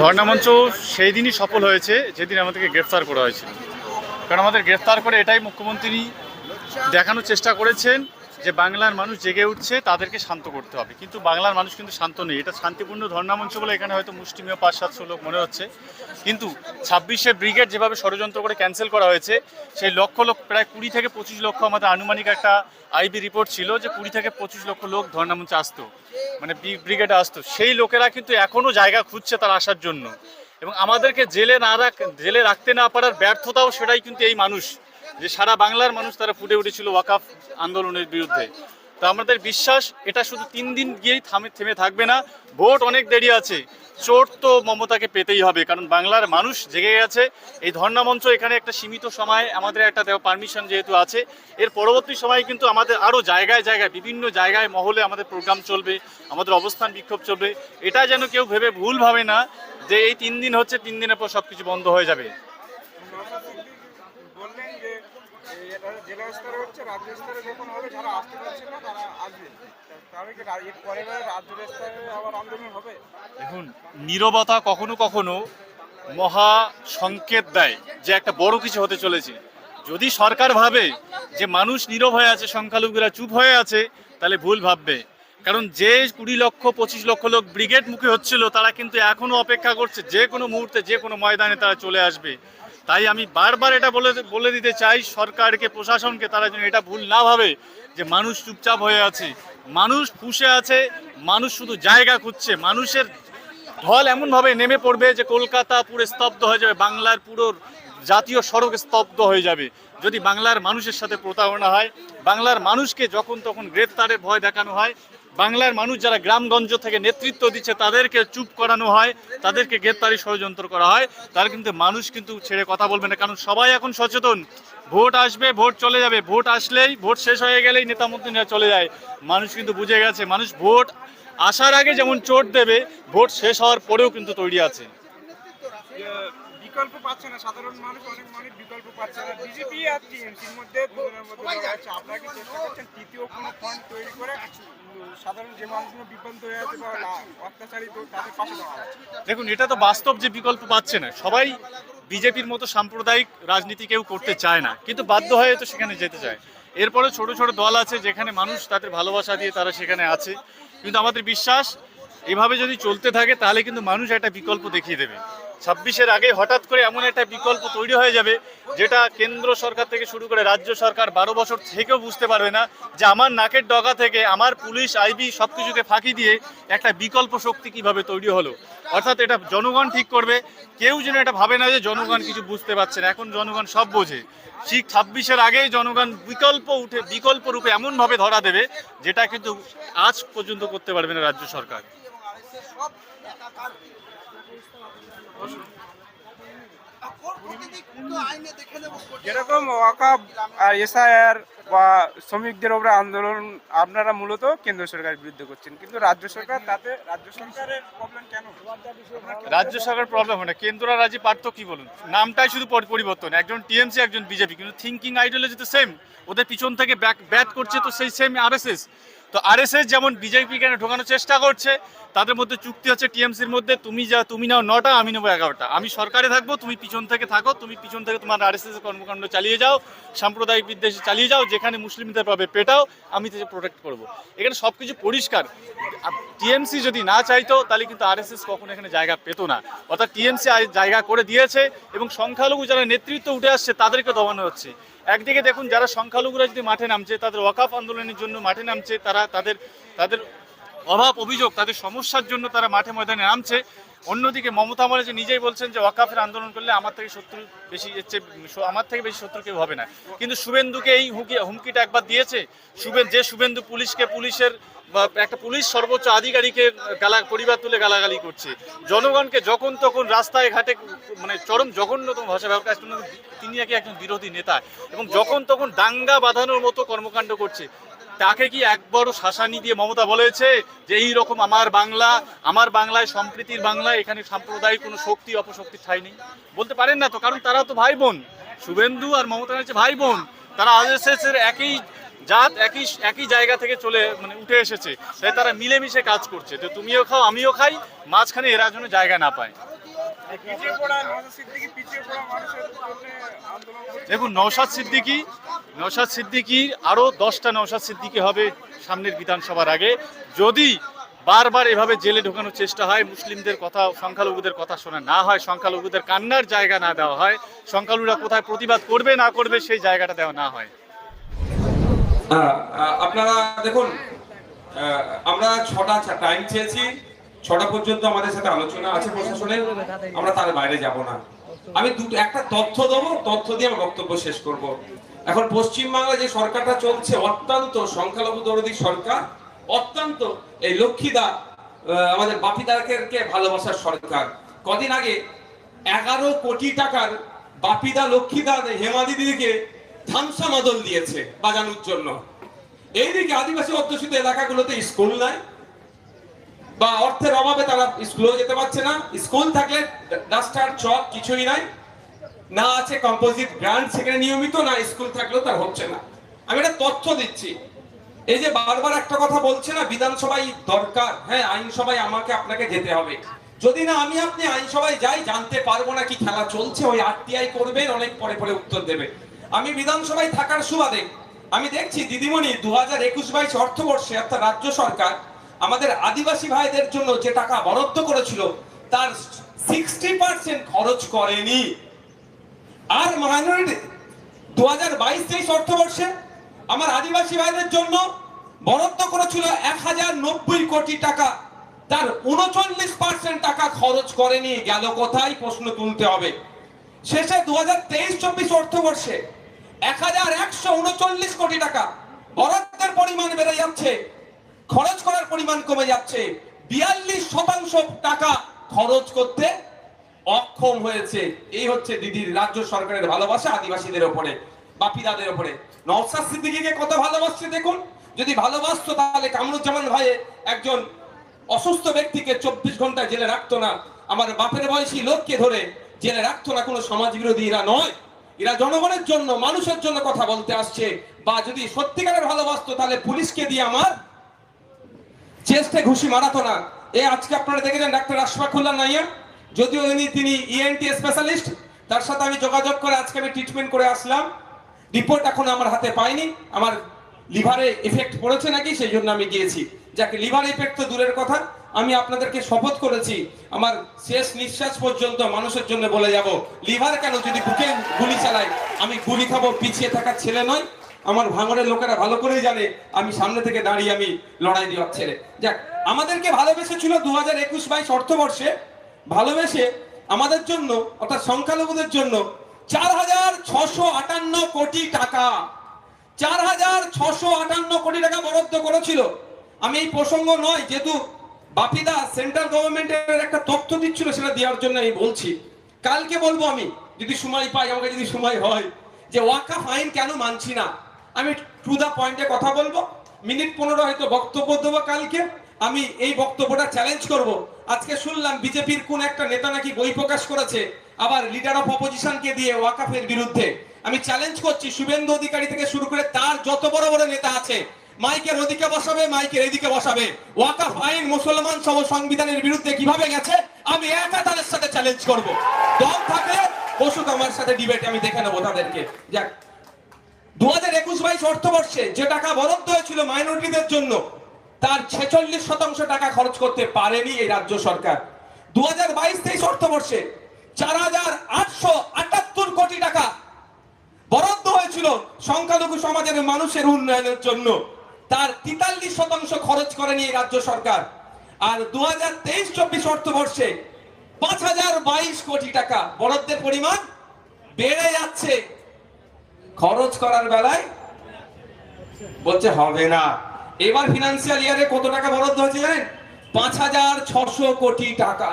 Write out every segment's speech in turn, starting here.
ধর্ণা মঞ্চ সেই দিনই সফল হয়েছে, যেদিন আমাদেরকে গ্রেফতার করা হয়েছিল। কারণ আমাদের গ্রেফতার করে এটাই মুখ্যমন্ত্রী দেখানোর চেষ্টা করেছেন। যে বাংলার মানুষ জেগে উঠছে, তাদেরকে শান্ত করতে হবে। কিন্তু বাংলার মানুষ কিন্তু শান্ত নেই। এটা শান্তিপূর্ণ ধর্ণা মঞ্চ বলে এখানে হয়তো মুষ্টিমেয় পাঁচ সাতশো লোক মনে হচ্ছে। কিন্তু ছাব্বিশে ব্রিগেড যেভাবে ষড়যন্ত্র করে ক্যান্সেল করা হয়েছে, সেই লক্ষ লোক প্রায় কুড়ি থেকে পঁচিশ লক্ষ আমাদের আনুমানিক একটা আইবি রিপোর্ট ছিল যে কুড়ি থেকে পঁচিশ লক্ষ লোক ধর্ণা মঞ্চে আসতো মানে ব্রিগেডে আসতো। সেই লোকেরা কিন্তু এখনও জায়গা খুঁজছে তার আসার জন্য। এবং আমাদেরকে জেলে না রাখ, জেলে রাখতে না পারার ব্যর্থতাও সেটাই কিন্তু এই মানুষ যে সারা বাংলার মানুষ তারা ফুটে উঠেছিল ওয়াকাফ আন্দোলনের বিরুদ্ধে। তো আমাদের বিশ্বাস, এটা শুধু তিন দিন গিয়েই থামে থেমে থাকবে না, ভোট অনেক দেরি আছে। চোট তো মমতাকে পেতেই হবে, কারণ বাংলার মানুষ জেগে গেছে। এই ধর্ণা মঞ্চ এখানে একটা সীমিত সময়, আমাদের একটা দেওয়া পারমিশন যেহেতু আছে। এর পরবর্তী সময়ে কিন্তু আমাদের আরও জায়গায় জায়গায়, বিভিন্ন জায়গায়, মহলে আমাদের প্রোগ্রাম চলবে, আমাদের অবস্থান বিক্ষোভ চলবে। এটা যেন কেউ ভেবে ভুল ভাবে না, যে এই তিন দিন হচ্ছে, তিন দিনের পর সব কিছু বন্ধ হয়ে যাবে বললেন যে এই এটা জেলা স্তরে হচ্ছে, রাজ্য স্তরে যখন হবে, যারা আসতে পারছে না, তারা দেখুন, নীরবতা কখনো কখনো মহা সংকেত দেয় যে একটা বড় কিছু হতে চলেছে। যদি সরকার ভাবে যে মানুষ নীরব হয়ে আছে, সংখ্যালঘুরা চুপ হয়ে আছে, তাহলে ভুল ভাববে। কারণ যে কুড়ি লক্ষ, পঁচিশ লক্ষ লোক ব্রিগেড মুখে হচ্ছিল, তারা কিন্তু এখনও অপেক্ষা করছে যে কোনো মুহূর্তে, যে কোনো ময়দানে তারা চলে আসবে। তাই আমি বারবার এটা বলে বলে দিতে চাই সরকারকে, প্রশাসনকে, তারা যেন এটা ভুল না ভাবে যে মানুষ চুপচাপ হয়ে আছে। মানুষ পুষে আছে, মানুষ শুধু জায়গা খুঁজছে, মানুষের ঢল এমনভাবে নেমে পড়বে যে কলকাতা পুরো স্তব্ধ হয়ে যাবে, বাংলার পুরো জাতীয় সড়ক স্তব্ধ হয়ে যাবে। যদি বাংলার মানুষের সাথে প্রতারণা হয়, বাংলার মানুষকে যখন তখন গ্রেফতারের ভয় দেখানো হয় বাংলার মানুষ যারা গ্রামগঞ্জ থেকে নেতৃত্ব দিচ্ছে, তাদেরকে চুপ করানো হয়, তাদেরকে গ্রেপ্তারি ষড়যন্ত্র করা হয়। তার কিন্তু মানুষ কিন্তু ছেড়ে কথা বলবে না, কারণ সবাই এখন সচেতন। ভোট আসবে, ভোট চলে যাবে। ভোট আসলেই, ভোট শেষ হয়ে গেলেই নেতা মন্ত্রীরা চলে যায়। মানুষ কিন্তু বুঝে গেছে, মানুষ ভোট আসার আগে যেমন চোট দেবে, ভোট শেষ হওয়ার পরেও কিন্তু তৈরি আছে। বিকল্প পাচ্ছে না। সাধারণ মানুষ অনেক মানুষ বিকল্প পাচ্ছে না। বিজেপি আর টিএমসির মধ্যে দুজনের মধ্যে আপনারা কি চেষ্টা করছেন তৃতীয় কোনো ফ্রন্ট তৈরি করে দেখুন, এটা তো বাস্তব যে বিকল্প পাচ্ছে না। সবাই বিজেপির মতো সাম্প্রদায়িক রাজনীতি কেউ করতে চায় না। কিন্তু বাধ্য হয়ে তো সেখানে যেতে চায়। এরপরে ছোট ছোট দল আছে যেখানে মানুষ তাদের ভালোবাসা দিয়ে তারা সেখানে আছে। কিন্তু আমাদের বিশ্বাস, এভাবে যদি চলতে থাকে, তাহলে কিন্তু মানুষ একটা বিকল্প দেখিয়ে দেবে। ছাব্বিশের আগে হঠাৎ করে এমন একটা বিকল্প তৈরি হয়ে যাবে, যেটা কেন্দ্র সরকার থেকে শুরু করে রাজ্য সরকার বারো বছর থেকেও বুঝতে পারবে না যে আমার নাকের ডগা থেকে আমার পুলিশ, আইবি সব কিছুকে ফাঁকি দিয়ে একটা বিকল্প শক্তি কীভাবে তৈরি হলো। অর্থাৎ এটা জনগণ ঠিক করবে, কেউ যেন এটা ভাবে না যে জনগণ কিছু বুঝতে পারছে না। এখন জনগণ সব বোঝে। ঠিক ছাব্বিশের আগেই জনগণ বিকল্প উঠে, বিকল্প রূপে এমনভাবে ধরা দেবে, যেটা কিন্তু আজ পর্যন্ত করতে পারবে না রাজ্য সরকার। যেরকম ওয়াকাব আর এসআইআর বা শ্রমিকদের ওপরে আন্দোলন আপনারা মূলত কেন্দ্র সরকারের বিরুদ্ধে করছেন। কিন্তু রাজ্য সরকার তাতে, রাজ্য সরকারের প্রবলেম কেন রাজ্য সরকার প্রবলেম হয় না। কেন্দ্র আর রাজ্যে পার্থক্য বলুন? নামটাই শুধু পরিবর্তন। একজন টিএমসি, একজন বিজেপি, কিন্তু থিঙ্কিং আইডিওলজি তো সেম ওদের পিছন থেকে ব্যাক ব্যাট করছে তো সেই সেম আরএসএস তো আরএসএস যেমন বিজেপি কেন ঢোকানোর চেষ্টা করছে, তাদের মধ্যে চুক্তি হচ্ছে টিএমসির মধ্যে, তুমি যা, তুমি নাও নটা, আমি নেব এগারোটা। আমি সরকারে থাকব, তুমি পিছন থেকে থাকো, তুমি পিছন থেকে তোমার আরএসএস এর কর্মকাণ্ড চালিয়ে যাও, সাম্প্রদায়িক বিদ্বেষে চালিয়ে যাও, যেখানে মুসলিমদের পাবে পেটাও, আমি তাকে প্রোটেক্ট করব। এখানে সব কিছু পরিষ্কার টিএমসি যদি না চাইতো, তাহলে কিন্তু আরএসএস কখনো এখানে জায়গা পেতো না। অর্থাৎ টিএমসি জায়গা করে দিয়েছে এবং সংখ্যালঘু যারা নেতৃত্ব উঠে আসছে, তাদেরকে দমানো হচ্ছে। একদিকে দেখুন যারা সংখ্যালঘুরা যদি মাঠে নামছে, তাদের ওয়াকাফ আন্দোলনের জন্য মাঠে নামছে, তারা তাদের তাদের অভাব অভিযোগ, তাদের সমস্যার জন্য তারা মাঠে ময়দানে নামছে। অন্যদিকে মমতা যে, নিজেই বলছেন যে, ওয়াকাফের আন্দোলন করলে আমার থেকে শত্রু বেশি হচ্ছে আমার থেকে বেশি শত্রু কেউ হবে না। কিন্তু শুভেন্দুকে এই হুমকি হুমকিটা একবার দিয়েছে। শুভেন যে শুভেন্দু পুলিশকে পুলিশের একটা পুলিশ সর্বোচ্চ আধিকারিকের গালা পরিবার তুলে গালাগালি করছে। জনগণকে যখন তখন রাস্তায় ঘাটে মানে চরম জঘন্যতম ভাষা ব্যবহার করছে তিনি নাকি একজন বিরোধী নেতা এবং যখন তখন দাঙ্গা বাঁধানোর মতো কর্মকাণ্ড করছে, তাকে কি একবারও শাসানি দিয়ে মমতা বলেছে যে এই রকম আমার বাংলা, আমার বাংলায়, সম্প্রীতির বাংলা এখানে সাম্প্রদায়িক কোনো শক্তি, অপশক্তি ঠাই নেই? বলতে পারেন না তো, কারণ তারা তো ভাই বোন। শুভেন্দু আর মমতা হচ্ছে ভাই বোন। তারা আরএসএস এর একই জাত একই একই জায়গা থেকে চলে মানে উঠে এসেছে। তাই তারা মিলেমিশে কাজ করছে। তো তুমিও খাও, আমিও খাই, মাঝখানে এরা যেন জায়গা না পায়। দেখুন নৌশাদ সিদ্দিকি নৌশাদ সিদ্দিকির আরও দশটা নৌশাদ সিদ্দিকি হবে সামনের বিধানসভার আগে। যদি বারবার এভাবে জেলে ঢোকানোর চেষ্টা হয়, মুসলিমদের কথা, সংখ্যালঘুদের কথা শোনা না হয়, সংখ্যালঘুদের কান্নার জায়গা না দেওয়া হয়, সংখ্যালঘুরা কোথায় প্রতিবাদ করবে, না করবে, সেই জায়গাটা দেওয়া না হয়। আপনারা দেখুন আমরা ছটা টাইম চেয়েছি। ছটা পর্যন্ত আমাদের সাথে আলোচনা আছে প্রশাসনের আমরা তার বাইরে যাব না। আমি দুটো একটা তথ্য দেবো, তথ্য দিয়ে আমার বক্তব্য শেষ করব। এখন পশ্চিমবাংলায় যে সরকারটা চলছে, অত্যন্ত সংখ্যালঘু দরদি সরকার, অত্যন্ত এই লক্ষ্মীদা আমাদের বাপিদাকে ভালোবাসার সরকার। কদিন আগে এগারো কোটি টাকার বাপিদা, লক্ষ্মীদা হেমা দিদিকে ধামসা মদল দিয়েছে বাজানোর জন্য। এইদিকে আদিবাসী অধ্যুষিত এলাকাগুলোতে স্কুল নাই, বা অর্থের অভাবে তারা স্কুলেও যেতে পারছে না। স্কুল থাকলে ডাস্টার, চক কিছুই নাই। না আছে কম্পোজিট গ্রান্ট সেখানে নিয়মিত, না স্কুল থাকলেও তার হচ্ছে না। আমি একটা তথ্য দিচ্ছি। এই যে বারবার একটা কথা বলছে না বিধানসভায় দরকার। হ্যাঁ আইনসভায় আমাকে, আপনাকে যেতে হবে। যদি না, আমি আপনি আইনসভায় যাই, জানতে পারব না কি খেলা চলছে, ওই আরটিআই করবেন, অনেক পরে পরে উত্তর দেবে। আমি বিধানসভায় থাকার সুবাদে আমি দেখছি দিদিমণি দু হাজার একুশ বাইশ অর্থবর্ষে অর্থাৎ রাজ্য সরকার আমাদের আদিবাসী ভাইদের জন্য যে টাকা বরাদ্দ করেছিল, তার সিক্সটি পার্সেন্ট খরচ করেনি। আর মাইনরিটি দু হাজার বাইশ তেইশ অর্থবর্ষে আমার আদিবাসী ভাইদের জন্য বরাদ্দ করেছিল এক হাজার নব্বই কোটি টাকা। তার উনচল্লিশ পার্সেন্ট টাকা খরচ করেনি, গেল কোথায় প্রশ্ন তুলতে হবে। শেষে দু হাজার তেইশ চব্বিশ অর্থবর্ষে এক হাজার একশো উনচল্লিশ কোটি টাকা বরাদ্দের পরিমাণ বেড়ে যাচ্ছে, খরচ করার পরিমাণ কমে যাচ্ছে। বিয়াল্লিশ শতাংশ টাকা খরচ করতে অক্ষম হয়েছে। এই হচ্ছে দিদির রাজ্য সরকারের ভালোবাসা আদিবাসীদের ওপরে, বাপিদাদের ওপরে। নওসাদ সিদ্দিকীকে কত ভালোবাসছে দেখুন? যদি ভালোবাসতো তাহলে কামরুজ্জামান ভাই একজন অসুস্থ ব্যক্তিকে চব্বিশ ঘণ্টা জেলে রাখতো না। আমার বাপের বয়সী লোককে ধরে জেলে রাখতো না, কোনো সমাজ বিরোধীরা নয়। এরা জনগণের জন্য, মানুষের জন্য কথা বলতে আসছে। বা যদি সত্যিকারের ভালোবাসতো, তাহলে পুলিশকে দিয়ে আমার চেস্টে ঘুষি মারাতো না। এ, আজকে আপনারা দেখেছেন ডাক্তার আশফাকুল্লাহ নাইয়া? যদিও ইনি, তিনি E ইএনটি স্পেশালিস্ট তার সাথে আমি যোগাযোগ করে আজকে আমি ট্রিটমেন্ট করে আসলাম। রিপোর্ট এখন আমার হাতে পাইনি। আমার লিভারে এফেক্ট পড়েছে নাকি, সেই জন্য আমি গিয়েছি। যাকে লিভার ইফেক্ট তো দূরের কথা। আমি আপনাদেরকে শপথ করেছি, আমার শেষ নিঃশ্বাস পর্যন্ত মানুষের জন্য বলে যাব, লিভার কেন যদি বুকে গুলি চালাই আমি গুলি খাব, পিছিয়ে থাকার ছেলে নয়। আমার ভাঙরের লোকেরা ভালো করেই জানে, আমি সামনে থেকে দাঁড়িয়ে আমি লড়াই দেওয়ার ছেলে। যাক, আমাদেরকে ভালোবেসেছিল দু হাজার একুশ বাইশ অর্থবর্ষে, ভালোবেসে আমাদের জন্য, অর্থাৎ সংখ্যালঘুদের জন্য চার হাজার ছশো আটান্ন কোটি টাকা। চার হাজার ছশো আটান্ন কোটি টাকা বরাদ্দ করেছিল। আমি এই প্রসঙ্গ নয়, যেহেতু বাপিদা, সেন্ট্রাল গভর্নমেন্টের একটা তথ্য দিচ্ছিল, সেটা দেওয়ার জন্য আমি বলছি। কালকে বলব আমি, যদি সময় পাই, আমাকে যদি সময় হয়, যে ওয়াকা ফাইন কেন মানছি না? আমি টু দা পয়েন্টে কথা বলব। মিনিট পনেরো হয়তো বক্তব্য দেবো কালকে। আমি এই বক্তব্যটা চ্যালেঞ্জ করব। আজকে শুনলাম বিজেপির কোন একটা নেতা নাকি বই প্রকাশ করেছে, আবার লিডার অফ অপোজিশনকে দিয়ে ওয়াকাফের বিরুদ্ধে। আমি চ্যালেঞ্জ করছি, শুভেন্দু অধিকারী থেকে শুরু করে তার যত বড় বড় নেতা আছে মাইকের ওদিকে বসাবে, মাইকের এদিকে বসাবে। ওয়াকাফ আইন মুসলমান সহ সংবিধানের বিরুদ্ধে কীভাবে গেছে, আমি একা তাদের সাথে চ্যালেঞ্জ করব। দল থাকলে বসুক আমার সাথে ডিবেট আমি দেখে নেব তাদেরকে। যাক। দু হাজার একুশ বাইশ অর্থবর্ষে যে টাকা বরাদ্দ হয়েছিল মাইনরিটিদের জন্য, তার ছেচল্লিশ শতাংশ টাকা খরচ করতে পারেনি এই রাজ্য সরকার। দু হাজার বাইশ তেইশ অর্থবর্ষে চার হাজার আটশো আটাত্তর কোটি টাকা বরাদ্দ হয়েছিল সংখ্যালঘু সমাজের মানুষের উন্নয়নের জন্য। তার তেতাল্লিশ শতাংশ খরচ করেনি এই রাজ্য সরকার। আর দু হাজার তেইশ চব্বিশ অর্থবর্ষে পাঁচ হাজার বাইশ কোটি টাকা বরাদ্দের পরিমাণ বেড়ে যাচ্ছে। খরচ করার বেলায় বলছে, হবে না। এবার ফিনান্সিয়াল ইয়ারে কত টাকা বরাদ্দ হয়েছে জানেন? পাঁচ হাজার ছশো কোটি টাকা।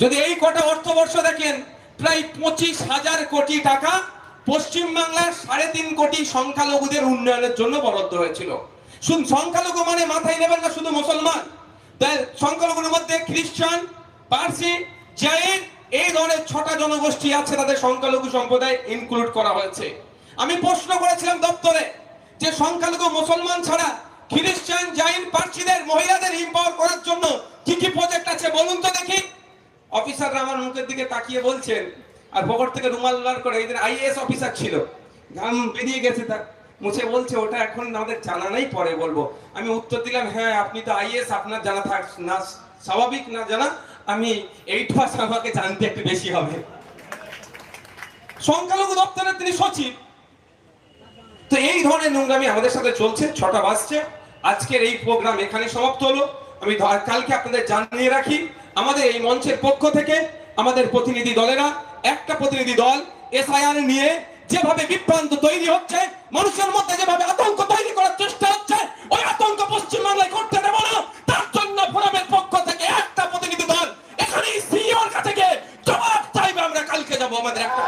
যদি এই কটা অর্থবর্ষ দেখেন, প্রায় পঁচিশ হাজার কোটি টাকা পশ্চিমবাংলার সাড়ে তিন কোটি সংখ্যালঘুদের উন্নয়নের জন্য বরাদ্দ হয়েছিল। শুধু সংখ্যালঘু মানে মাথায় নেবেন না, শুধু মুসলমান। তাই সংখ্যালঘুর মধ্যে খ্রিস্টান, পার্সি জৈন এই ধরনের ছটা জনগোষ্ঠী আছে তাদের সংখ্যালঘু সম্প্রদায় ইনক্লুড করা হয়েছে। আমি প্রশ্ন করেছিলাম দপ্তরে যে সংখ্যালঘু মুসলমান ছাড়া খ্রিস্টান জৈন পার্সিদের মহিলাদের ইম্পাওয়ার করার জন্য কি কি প্রজেক্ট আছে? বলুন তো দেখি। অফিসাররা আমার মুখের দিকে তাকিয়ে বলছেন আর পকেট থেকে রুমাল বার করে এদের আইএস অফিসার ছিল। ঘাম বেরিয়ে গেছে তার। মুছে বলছে, ওটা এখন আমাদের জানা নেই পরে বলব। আমি উত্তর দিলাম হ্যাঁ আপনি তো আইএস আপনার জানা থাক, না, স্বাভাবিক না জানা, আমি এইট পাস আমাকে জানতে একটু বেশি হবে। সংখ্যালঘু দপ্তরের তিনি সচিব। তো এই ধরনের নোংরামি আমাদের সাথে চলছে, ছটা বাজছে। আজকের এই প্রোগ্রাম এখানে সমাপ্ত হলো। আমি কালকে আপনাদের জানিয়ে রাখি, আমাদের এই মঞ্চের পক্ষ থেকে আমাদের প্রতিনিধি দলেরা একটা প্রতিনিধি দল এসআইআর নিয়ে যেভাবে বিভ্রান্ত তৈরি হচ্ছে, মানুষের মধ্যে যেভাবে আতঙ্ক তৈরি করার চেষ্টা হচ্ছে, ওই আতঙ্ক পশ্চিমবাংলায় করতে দেবো না। তার জন্য ফোরামের পক্ষ থেকে একটা প্রতিনিধি দল এখানে সিইওর কাছে জবাব চাইবে, আমরা কালকে যাব আমাদের একটা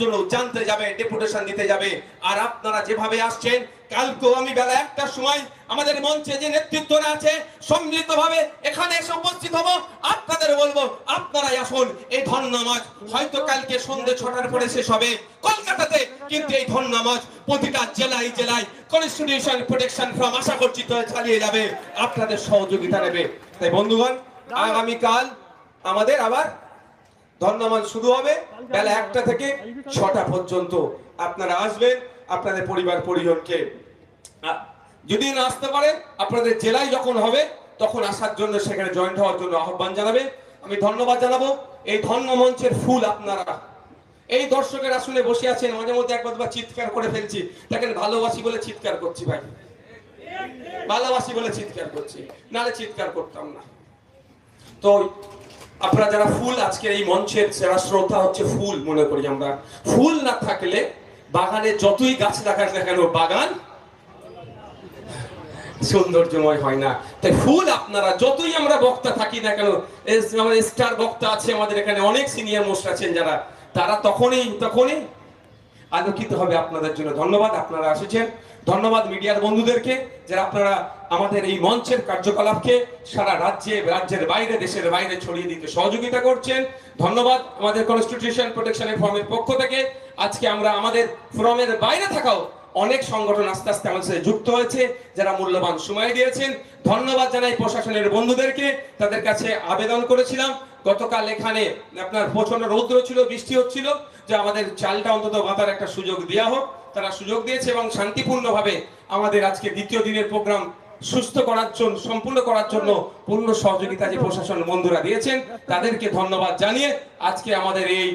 জন্য জানতে যাবে ডেপুটেশন দিতে যাবে। আর আপনারা যেভাবে আসছেন, কালকেও আমি বেলা একটার সময় আমাদের মঞ্চে যে নেতৃত্বরা আছে সম্মিলিত ভাবে এখানে এসে উপস্থিত হব। আপনাদের বলব, আপনারাই আসুন। এই ধন্যনামাজ হয়তো কালকে সন্ধ্যে ছটার পরে শেষ হবে কলকাতাতে, কিন্তু এই ধন্যনামাজ প্রতিটা জেলায় জেলায় কনস্টিটিউশন প্রোটেকশন ফ্রম আশা করছি চালিয়ে যাবে। আপনাদের সহযোগিতা নেবে। তাই বন্ধুগণ, আগামীকাল আমাদের আবার ধন্যবাদ শুরু হবে। বেলা একটা থেকে ছটা পর্যন্ত আপনারা আসবেন, আপনাদের পরিবার পরিজনকে। যদি না আসতে পারে, আপনাদের জেলায় যখন হবে, তখন আসার জন্য সেখানে জয়েন্ট হওয়ার জন্য আহ্বান জানাবে। আমি ধন্যবাদ জানাব। এই ধন্য মঞ্চের ফুল আপনারা। এই দর্শকের আসলে বসে আছেন, মাঝে মধ্যে একবার চিৎকার করে ফেলছি। দেখেন ভালোবাসি বলে চিৎকার করছি ভাই। ভালোবাসি বলে চিৎকার করছি। নালে চিৎকার করতাম না। তো আপনারা যারা ফুল আজকে এই মঞ্চের যারা শ্রদ্ধা হচ্ছে, ফুল মনে করি আমরা। ফুল না থাকলে বাগানে যতই গাছ লাগান না কেন, বাগান সৌন্দর্যময় হয় না। তাই ফুল আপনারা, যতই আমরা বক্তা থাকি না কেন আমাদের স্টার বক্তা আছে, আমাদের এখানে অনেক সিনিয়র মোস্ট আছেন যারা, তারা তখনই তখনই আলোকিত হবে আপনাদের জন্য। ধন্যবাদ, আপনারা এসেছেন। ধন্যবাদ মিডিয়ার বন্ধুদেরকে, যারা আপনারা আমাদের এই মঞ্চের কার্যকলাপকে সারা রাজ্যে, রাজ্যের বাইরে, দেশের বাইরে ছড়িয়ে দিতে সহযোগিতা করছেন। ধন্যবাদ আমাদের কনস্টিটিউশন প্রোটেকশনের ফর্মের পক্ষ থেকে। আজকে আমরা আমাদের ফোরামের বাইরে থাকাও অনেক সংগঠন আস্তে আস্তে আমাদের সাথে যুক্ত হয়েছে, যারা মূল্যবান সময় দিয়েছেন। ধন্যবাদ জানাই প্রশাসনের বন্ধুদেরকে, তাদের কাছে আবেদন করেছিলাম। গতকাল এখানে আপনার প্রচণ্ড রৌদ্র ছিল, বৃষ্টি হচ্ছিল, যে আমাদের চালটা অন্তত বাঁধার একটা সুযোগ দেওয়া হোক। তারা সুযোগ দিয়েছে এবং শান্তিপূর্ণভাবে আমাদের আজকে দ্বিতীয় দিনের প্রোগ্রাম সুস্থ করার জন্য, সম্পূর্ণ করার জন্য পূর্ণ সহযোগিতা যে প্রশাসন বন্ধুরা দিয়েছেন, তাদেরকে ধন্যবাদ জানিয়ে আজকে আমাদের এই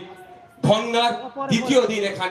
ধন্যার দ্বিতীয় দিন এখানে